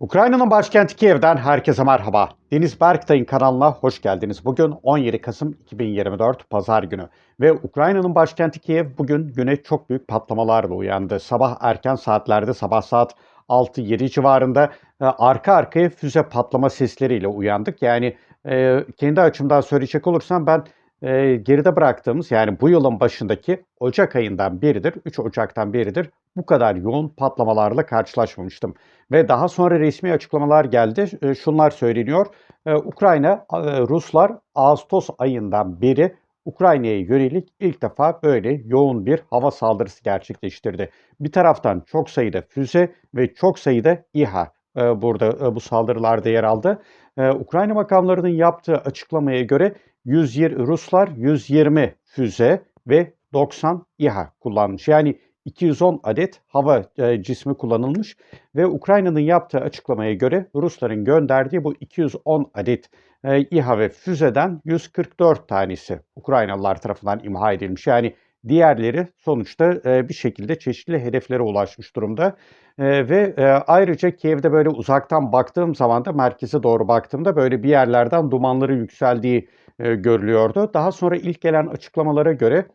Ukrayna'nın başkenti Kiev'den herkese merhaba. Deniz Berktay'ın kanalına hoş geldiniz. Bugün 17 Kasım 2024 Pazar günü ve Ukrayna'nın başkenti Kiev bugün güne çok büyük patlamalarla uyandı. Sabah erken saatlerde sabah saat 6-7 civarında e, arka arkaya füze patlama sesleriyle uyandık. Yani e, kendi açımdan söyleyecek olursam ben e, geride bıraktığımız yani bu yılın başındaki Ocak ayından beridir, 3 Ocak'tan beridir bu kadar yoğun patlamalarla karşılaşmamıştım. Ve daha sonra resmi açıklamalar geldi. E, şunlar söyleniyor. E, Ukrayna, e, Ruslar Ağustos ayından beri Ukrayna'ya yönelik ilk defa böyle yoğun bir hava saldırısı gerçekleştirdi. Bir taraftan çok sayıda füze ve çok sayıda İHA burada bu saldırılarda yer aldı. Ukrayna makamlarının yaptığı açıklamaya göre 120 Ruslar 120 füze ve 90 İHA kullanmış. Yani 210 adet hava e, cismi kullanılmış ve Ukrayna'nın yaptığı açıklamaya göre Rusların gönderdiği bu 210 adet e, İHA ve füzeden 144 tanesi Ukraynalılar tarafından imha edilmiş. Yani diğerleri sonuçta e, bir şekilde çeşitli hedeflere ulaşmış durumda. E, ve e, ayrıca Kiev'de böyle uzaktan baktığım zaman da merkeze doğru baktığımda böyle bir yerlerden dumanları yükseldiği e, görülüyordu. Daha sonra ilk gelen açıklamalara göre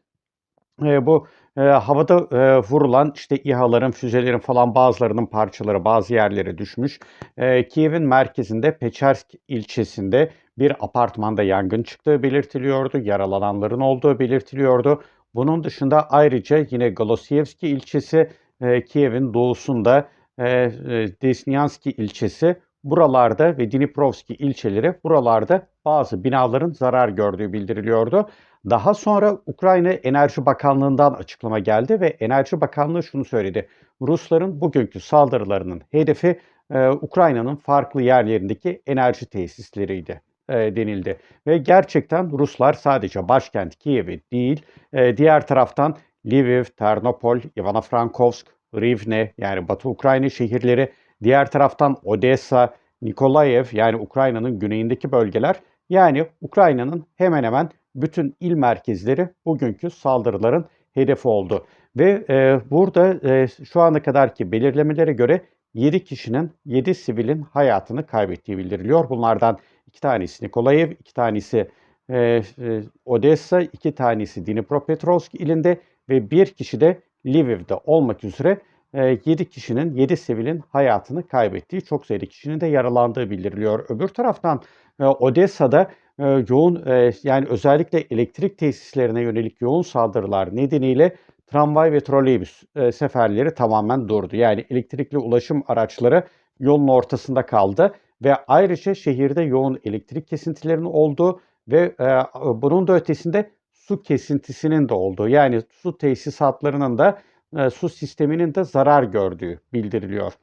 e, bu e, havada e, vurulan işte İHA'ların, füzelerin falan bazılarının parçaları bazı yerlere düşmüş. Kiev'in merkezinde Pechersk ilçesinde bir apartmanda yangın çıktığı belirtiliyordu. Yaralananların olduğu belirtiliyordu. Bunun dışında ayrıca yine Golosievski ilçesi, Kiev'in doğusunda Desnyanski ilçesi buralarda ve Dniprovski ilçeleri buralarda bazı binaların zarar gördüğü bildiriliyordu. Daha sonra Ukrayna Enerji Bakanlığı'ndan açıklama geldi ve Enerji Bakanlığı şunu söyledi. Rusların bugünkü saldırılarının hedefi e, Ukrayna'nın farklı yerlerindeki enerji tesisleriydi e, denildi. Ve gerçekten Ruslar sadece başkent Kiev'i değil, e, diğer taraftan Lviv, Ternopol, Ivano-Frankovsk, Rivne yani Batı Ukrayna şehirleri, diğer taraftan Odessa, Nikolaev yani Ukrayna'nın güneyindeki bölgeler yani Ukrayna'nın hemen hemen bütün il merkezleri bugünkü saldırıların hedefi oldu. Ve e, burada e, şu ana kadarki belirlemelere göre 7 kişinin 7 sivilin hayatını kaybettiği bildiriliyor. Bunlardan 2 tanesi Nikolaev, 2 tanesi e, e, Odessa, 2 tanesi Dnipropetrovsk ilinde ve 1 kişi de Lviv'de olmak üzere 7 e, kişinin 7 sivilin hayatını kaybettiği, çok sayıda kişinin de yaralandığı bildiriliyor. Öbür taraftan e, Odessa'da e, yoğun yani özellikle elektrik tesislerine yönelik yoğun saldırılar nedeniyle tramvay ve troleybüs seferleri tamamen durdu. Yani elektrikli ulaşım araçları yolun ortasında kaldı ve ayrıca şehirde yoğun elektrik kesintilerinin olduğu ve bunun da ötesinde su kesintisinin de olduğu yani su tesisatlarının da e, su sisteminin de zarar gördüğü bildiriliyor.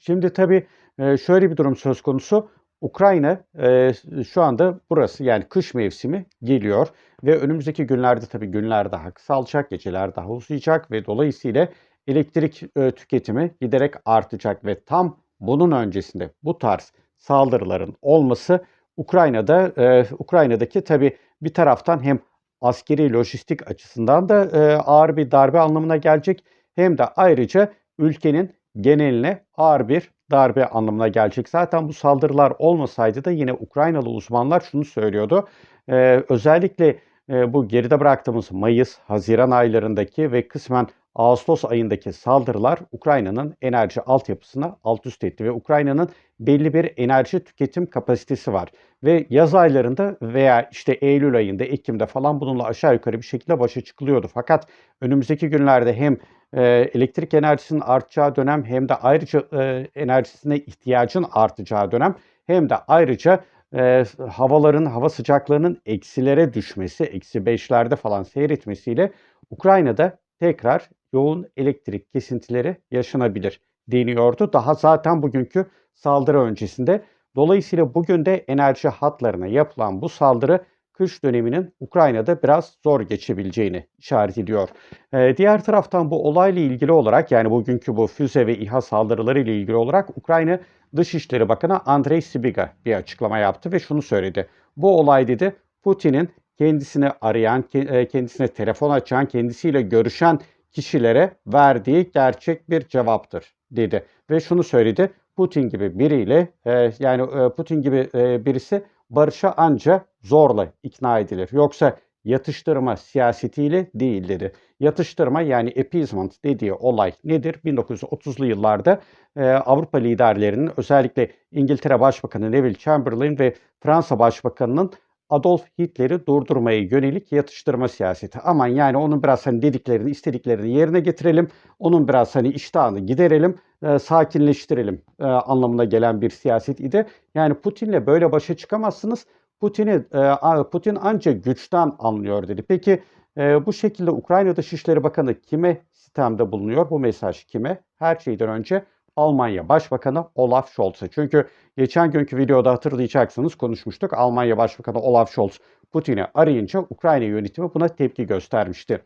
Şimdi tabii e, şöyle bir durum söz konusu. Ukrayna e, şu anda burası yani kış mevsimi geliyor ve önümüzdeki günlerde tabii günler daha kısalacak, geceler daha uzayacak ve dolayısıyla elektrik tüketimi giderek artacak ve tam bunun öncesinde bu tarz saldırıların olması Ukrayna'da Ukrayna'daki tabii bir taraftan hem askeri lojistik açısından da e, ağır bir darbe anlamına gelecek. Hem de ayrıca ülkenin geneline ağır bir darbe anlamına gelecek. Zaten bu saldırılar olmasaydı da yine Ukraynalı uzmanlar şunu söylüyordu. E, özellikle e, bu geride bıraktığımız Mayıs, Haziran aylarındaki ve kısmen Ağustos ayındaki saldırılar Ukrayna'nın enerji altyapısına alt üst etti ve Ukrayna'nın belli bir enerji tüketim kapasitesi var. Ve yaz aylarında veya işte Eylül ayında, Ekim'de falan bununla aşağı yukarı bir şekilde başa çıkılıyordu. Fakat önümüzdeki günlerde hem e, elektrik enerjisinin artacağı dönem hem de ayrıca e, enerjisine ihtiyacın artacağı dönem hem de ayrıca e, havaların, hava sıcaklığının eksilere düşmesi, eksi beşlerde falan seyretmesiyle Ukrayna'da tekrar yoğun elektrik kesintileri yaşanabilir deniyordu. Daha zaten bugünkü saldırı öncesinde. Dolayısıyla bugün de enerji hatlarına yapılan bu saldırı kış döneminin Ukrayna'da biraz zor geçebileceğini işaret ediyor. Ee, diğer taraftan bu olayla ilgili olarak yani bugünkü bu füze ve İHA saldırıları ile ilgili olarak Ukrayna Dışişleri Bakanı Andrei Sibiga bir açıklama yaptı ve şunu söyledi. Bu olay dedi Putin'in kendisini arayan, e, kendisine telefon açan, kendisiyle görüşen kişilere verdiği gerçek bir cevaptır dedi. Ve şunu söyledi. Putin gibi biriyle e, yani e, Putin gibi e, birisi barışa anca zorla ikna edilir. Yoksa yatıştırma siyasetiyle değil dedi. Yatıştırma yani appeasement dediği olay nedir? 1930'lu yıllarda e, Avrupa liderlerinin özellikle İngiltere Başbakanı Neville Chamberlain ve Fransa Başbakanı'nın Adolf Hitler'i durdurmaya yönelik yatıştırma siyaseti. Aman yani onun biraz hani dediklerini, istediklerini yerine getirelim. Onun biraz hani iştahını giderelim, e, sakinleştirelim e, anlamına gelen bir siyaset idi. Yani Putin'le böyle başa çıkamazsınız. Putin'i e, Putin ancak güçten anlıyor dedi. Peki e, bu şekilde Ukrayna Dışişleri Bakanı kime sistemde bulunuyor? Bu mesaj kime? Her şeyden önce Almanya Başbakanı Olaf Scholz'a. Çünkü geçen günkü videoda hatırlayacaksınız konuşmuştuk. Almanya Başbakanı Olaf Scholz Putin'i arayınca Ukrayna yönetimi buna tepki göstermişti.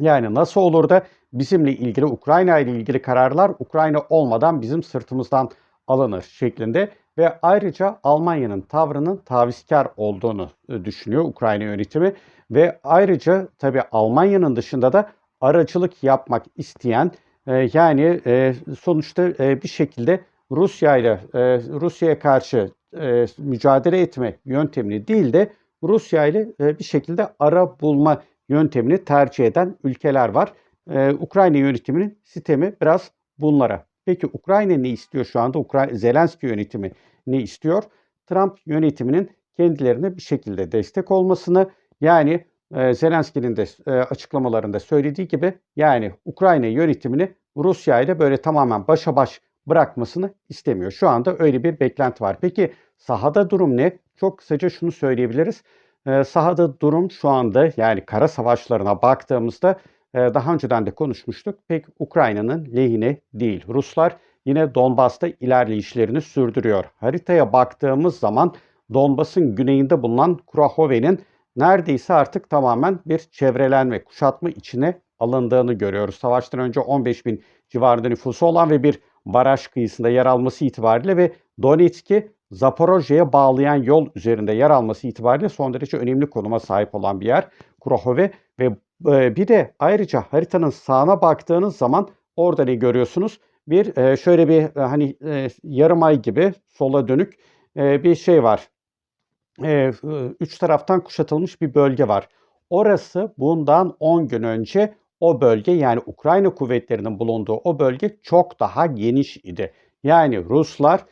Yani nasıl olur da bizimle ilgili Ukrayna ile ilgili kararlar Ukrayna olmadan bizim sırtımızdan alınır şeklinde ve ayrıca Almanya'nın tavrının tavizkar olduğunu e, düşünüyor Ukrayna yönetimi ve ayrıca tabii Almanya'nın dışında da aracılık yapmak isteyen e, yani e, sonuçta bir şekilde Rusya ile Rusya'ya karşı mücadele etme yöntemini değil de Rusya ile bir şekilde ara bulma yöntemini tercih eden ülkeler var. Ukrayna yönetiminin sistemi biraz bunlara Peki Ukrayna ne istiyor şu anda? Ukrayna Zelenski yönetimi ne istiyor? Trump yönetiminin kendilerine bir şekilde destek olmasını yani e, Zelenski'nin de açıklamalarında söylediği gibi yani Ukrayna yönetimini Rusya ile böyle tamamen başa baş bırakmasını istemiyor. Şu anda öyle bir beklenti var. Peki sahada durum ne? Çok kısaca şunu söyleyebiliriz. Sahada durum şu anda yani kara savaşlarına baktığımızda daha önceden de konuşmuştuk. Pek Ukrayna'nın lehine değil. Ruslar yine Donbas'ta ilerleyişlerini sürdürüyor. Haritaya baktığımız zaman Donbas'ın güneyinde bulunan Kurahove'nin neredeyse artık tamamen bir çevrelenme, kuşatma içine alındığını görüyoruz. Savaştan önce 15 bin civarında nüfusu olan ve bir baraj kıyısında yer alması itibariyle ve Donetsk'i Zaporojye'ye bağlayan yol üzerinde yer alması itibariyle son derece önemli konuma sahip olan bir yer Kurahove ve bir de ayrıca haritanın sağına baktığınız zaman orada ne görüyorsunuz? Bir şöyle bir hani yarım ay gibi sola dönük bir şey var. Üç taraftan kuşatılmış bir bölge var. Orası bundan 10 gün önce o bölge yani Ukrayna kuvvetlerinin bulunduğu o bölge çok daha geniş idi. Yani Ruslar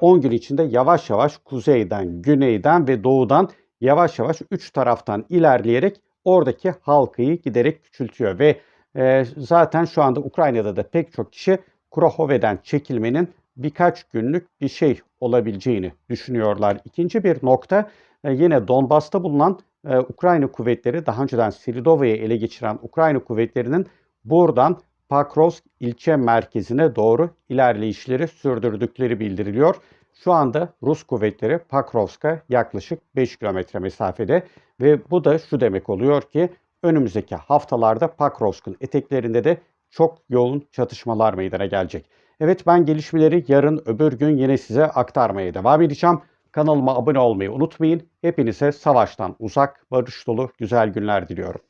10 gün içinde yavaş yavaş kuzeyden, güneyden ve doğudan yavaş yavaş üç taraftan ilerleyerek oradaki halkayı giderek küçültüyor ve e, zaten şu anda Ukrayna'da da pek çok kişi Kurahove'den çekilmenin birkaç günlük bir şey olabileceğini düşünüyorlar. İkinci bir nokta e, yine Donbas'ta bulunan e, Ukrayna kuvvetleri daha önceden Siridova'yı ele geçiren Ukrayna kuvvetlerinin buradan Pakrovsk ilçe merkezine doğru ilerleyişleri sürdürdükleri bildiriliyor. Şu anda Rus kuvvetleri Pakrovsk'a yaklaşık 5 kilometre mesafede ve bu da şu demek oluyor ki önümüzdeki haftalarda Pakrovsk'un eteklerinde de çok yoğun çatışmalar meydana gelecek. Evet ben gelişmeleri yarın öbür gün yine size aktarmaya devam edeceğim. Kanalıma abone olmayı unutmayın. Hepinize savaştan uzak, barış dolu güzel günler diliyorum.